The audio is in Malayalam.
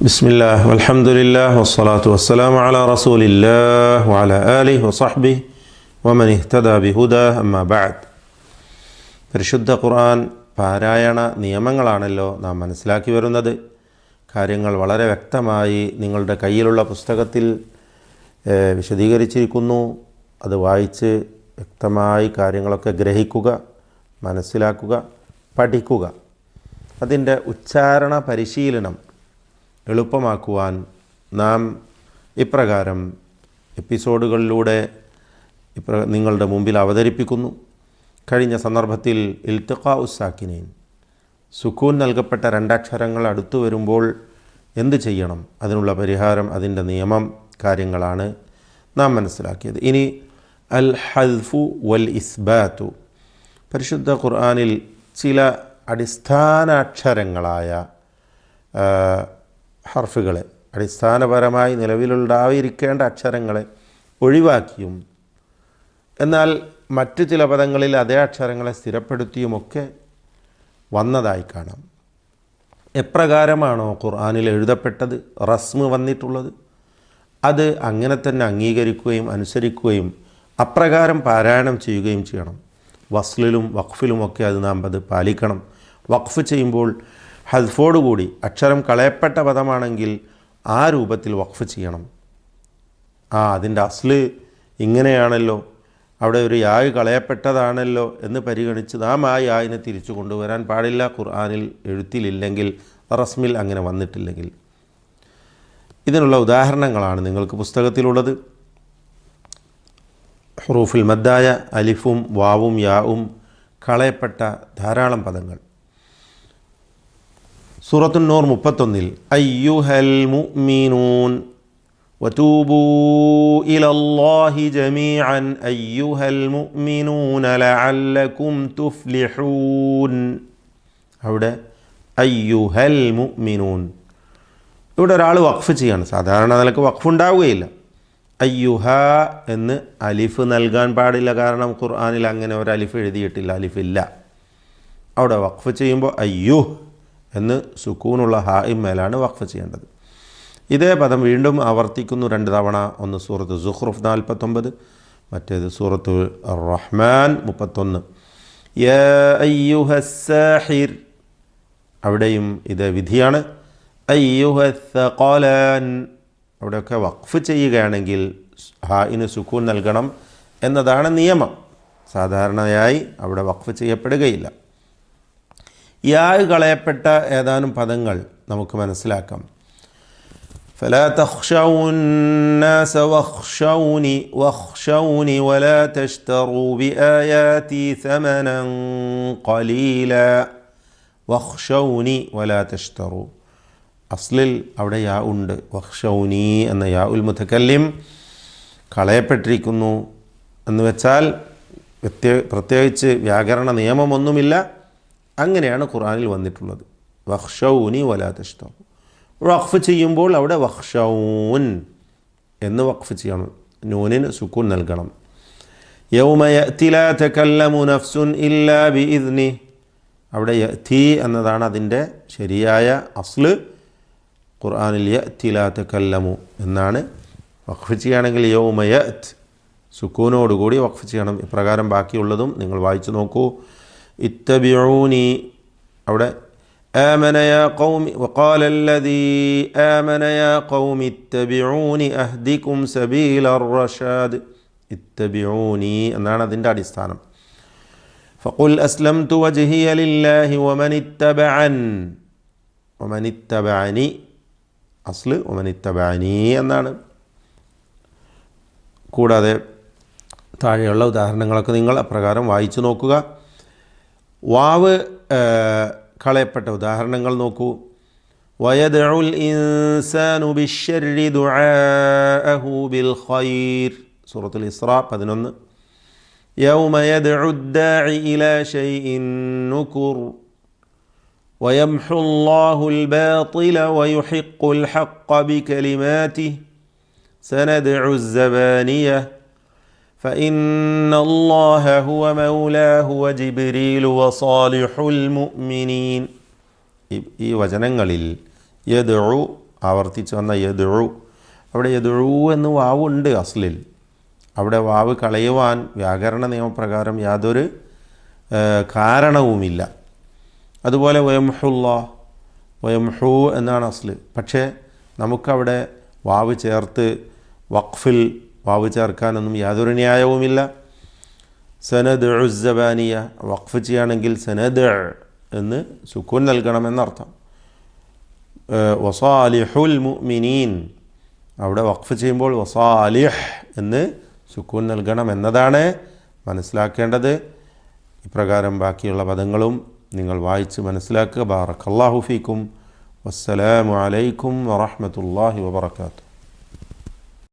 بسم الله والحمد لله والصلاة والسلام على رسول الله وعلى آله وصحبه ومن اهتدى بهداه أما بعد പരിശുദ്ധ ഖുർആൻ പാരായണ നിയമങ്ങളാണല്ലോ നാം മനസ്സിലാക്കി വരുന്നത് കാര്യങ്ങൾ വളരെ വ്യക്തമായി നിങ്ങളുടെ കയ്യിലുള്ള പുസ്തകത്തിൽ ഏഹ്, വിശദീകരിച്ചിരിക്കുന്നു അത് വായിച്ച് വ്യക്തമായി കാര്യങ്ങളൊക്കെ ഗ്രഹിക്കുക മനസ്സിലാക്കുക പഠിക്കുക അതിൻ്റെ ഉച്ചാരണ പരിശീലനം എളുപ്പമാക്കുവാൻ നാം ഇപ്രകാരം എപ്പിസോഡുകളിലൂടെ ഇപ്ര നിങ്ങളുടെ മുമ്പിൽ അവതരിപ്പിക്കുന്നു. കഴിഞ്ഞ സന്ദർഭത്തിൽ ഇൽത്തഖാ ഉസാക്കിനീൻ സുക്കൂൻ നൽകപ്പെട്ട രണ്ടക്ഷരങ്ങൾ അടുത്തു വരുമ്പോൾ എന്ത് ചെയ്യണം? അതിനുള്ള പരിഹാരം അതിന്റെ നിയമം കാര്യങ്ങളാണ് നാം മനസ്സിലാക്കിയത്. ഇനി അൽ ഹൽഫു വൽ ഇസ്ബാത്തു. പരിശുദ്ധ ഖുർആാനിൽ ചില അടിസ്ഥാന ഹർഫുകളെ അടിസ്ഥാനപരമായി നിലവിലുണ്ടായിരിക്കേണ്ട അക്ഷരങ്ങളെ ഒഴിവാക്കിയും എന്നാൽ മറ്റു ചില പദങ്ങളിൽ അതേ അക്ഷരങ്ങളെ സ്ഥിരപ്പെടുത്തിയുമൊക്കെ വന്നതായി കാണാം. എപ്രകാരമാണോ ഖുർആാനിൽ എഴുതപ്പെട്ടത് റസ്മ് വന്നിട്ടുള്ളത്? അത് അങ്ങനെ തന്നെ അംഗീകരിക്കുകയും അനുസരിക്കുകയും അപ്രകാരം പാരായണം ചെയ്യുകയും ചെയ്യണം. വസ്ലിലും വഖഫിലുമൊക്കെ അത് നാം അത് പാലിക്കണം. വഖഫ് ചെയ്യുമ്പോൾ ഹദ്ഫോടുകൂടി അക്ഷരം കളയപ്പെട്ട പദമാണെങ്കിൽ ആ രൂപത്തിൽ വഖഫ് ചെയ്യണം. ആ അതിന്റെ അസ്ല് ഇങ്ങനെയാണല്ലോ. അവിടെ ഒരു യായ് കളയപ്പെട്ടതാണല്ലോ എന്ന് പരിഗണിച്ച് നാം ആ യായിനെ തിരിച്ചു കൊണ്ടുവരാൻ പാടില്ല. ഖുർആാനിൽ എഴുത്തിലില്ലെങ്കിൽ റസ്മിൽ അങ്ങനെ വന്നിട്ടില്ലെങ്കിൽ. ഇതിനുള്ള ഉദാഹരണങ്ങളാണ് നിങ്ങൾക്ക് പുസ്തകത്തിലുള്ളത്. ഹുറൂഫിൽ മദ്ദായ അലിഫും വാവും യാവും കളയപ്പെട്ട ധാരാളം പദങ്ങൾ. സൂറത്തുൻ നൂർ മുപ്പത്തൊന്നിൽ അയ്യുഹൽ മുഅ്മിനൂൻ وتوبوا إلى الله جميعا أيها المؤمنون لعلكم تفلحون അവിടെ അയ്യുഹൽ മുഅ്മിനൂൻ ഇവിടെ ഒരാൾ വഖഫ് ചെയ്യാണ് സാധാരണ നിലക്ക് വഖഫ് ഉണ്ടാവുകയില്ല അയ്യുഹ എന്ന് അലിഫ് നൽകാൻ പാടില്ല കാരണം ഖുർആനിൽ അങ്ങനെ ഒരു അലിഫ് എഴുതിയിട്ടില്ല അലിഫില്ല അവിടെ വഖഫ് ചെയ്യുമ്പോൾ അയ്യുഹ് എന്ന് സുക്കൂനുള്ള ഹായിം മേലാണ് വഖഫ് ചെയ്യേണ്ടത്. ഇതേ പദം വീണ്ടും ആവർത്തിക്കുന്നു രണ്ട് തവണ. ഒന്ന് സൂറത്ത് സുഹ്റുഫ് നാൽപ്പത്തൊമ്പത് മറ്റേത് സൂറത്ത് റഹ്മാൻ മുപ്പത്തൊന്ന്. അവിടെയും ഇത് വിധിയാണ്. അവിടെയൊക്കെ വഖഫ് ചെയ്യുകയാണെങ്കിൽ ഹായിന് സുക്കൂൻ നൽകണം എന്നതാണ് നിയമം. സാധാരണയായി അവിടെ വഖഫ് ചെയ്യപ്പെടുകയില്ല. യായ് കളയപ്പെട്ട ഏതാനും പദങ്ങൾ നമുക്ക് മനസ്സിലാക്കാം فلا تخشوا الناس واخشوني واخشوني ولا تشتروا بآياتي ثمنا قليلا واخشوني ولا تشتروا അസ്ലിൽ അവിടെ യാ ഉണ്ട് വഖ്ഷൗനി എന്ന യാ ഉൽ മുത്തക്കല്ലിം കളയപ്പെട്ടിരിക്കുന്നു എന്ന് വെച്ചാൽ പ്രത്യേ പ്രത്യേകിച്ച് വ്യാകരണ നിയമമൊന്നുമില്ല അങ്ങനെയാണ് ഖുറാനിൽ വന്നിട്ടുള്ളത്. വഖ്ഷൗനി വലാതഷ്ടം വഖഫ് ചെയ്യുമ്പോൾ അവിടെ വഖ്ഷൗൻ എന്ന് വഖഫ് ചെയ്യണം. നൂനിന് സുക്കൂൻ നൽകണം. യൗമ യഅതി ലാ തകല്ലമു നഫ്സുൻ ഇല്ലാ ബിഇദ്നി. അവിടെ യതി എന്നതാണ് അതിന്റെ ശരിയായ അസ്ല് ഖുർആനിൽ യഅതി ലാ തകല്ലമു എന്നാണ് വഖഫ് ചെയ്യുകയാണെങ്കിൽ യൗമ യഅത്. സുക്കൂനോടുകൂടി വഖഫ് ചെയ്യണം. ഇപ്രകാരം ബാക്കിയുള്ളതും നിങ്ങൾ വായിച്ചു നോക്കൂ. ഇത്തബിഊനി അവിടെ آمن يا قوم وقال الذي آمن يا قوم اتبعوني أهدكم سبيل الرشاد اتبعوني എന്നാണ് അതിൻ്റെ അടിസ്ഥാനം فقل أسلمت وجهي لله ومن اتبعن ومن اتبعني അസ്ല് ومن اتبعني എന്നാണ് കൂടാതെ താഴെയുള്ള ഉദാഹരണങ്ങളൊക്കെ നിങ്ങൾ അപ്രകാരം വായിച്ചു നോക്കുക വാവ് ഏഹ്, കളയപ്പെട്ട ഉദാഹരണങ്ങൾ നോക്കൂ ويدعو الإنسان بالشر دعاءه بالخير سورة الإسراء 11 يوم يدعو الداعي إلى شيء نكر ويمحو الله الباطل ويحق الحق بكلماته سندعو الزبانيه فإن الله هو مولاه وجبريل وصالح المؤمنين ഈ- ഈ വചനങ്ങളിൽ യദു ആവർത്തിച്ച് വന്ന യദുഴു അവിടെ യദുഴു എന്ന് വാവ് ഉണ്ട് അസ്ലിൽ അവിടെ വാവ് കളയുവാൻ വ്യാകരണ നിയമപ്രകാരം യാതൊരു ഏഹ്, കാരണവുമില്ല അതുപോലെ വയംഹുല്ല വയംഹു എന്നാണ് അസ്ല് പക്ഷേ നമുക്കവിടെ വാവ് ചേർത്ത് വഖഫിൽ വാവ് ചേർക്കാനൊന്നും യാതൊരു ന്യായവുമില്ല. സനദ് ഉസ്സബാനിയ വഖഫ് ചെയ്യുകയാണെങ്കിൽ സനദ് എന്ന് സുക്കൂൻ നൽകണമെന്നർത്ഥം. വസാലിഹുൽ മുഅ്മിനീൻ. അവിടെ വഖഫ് ചെയ്യുമ്പോൾ വസാലിഹ് എന്ന് സുക്കൂൻ നൽകണം എന്നതാണ് മനസ്സിലാക്കേണ്ടത്. ഇപ്രകാരം ബാക്കിയുള്ള പദങ്ങളും നിങ്ങൾ വായിച്ച് മനസ്സിലാക്കുക. ബാറക്കല്ലാഹു ഫീക്കും. വസ്സലാമു അലൈക്കും വറഹ്മത്തുള്ളാഹി വബറകാതുഹു.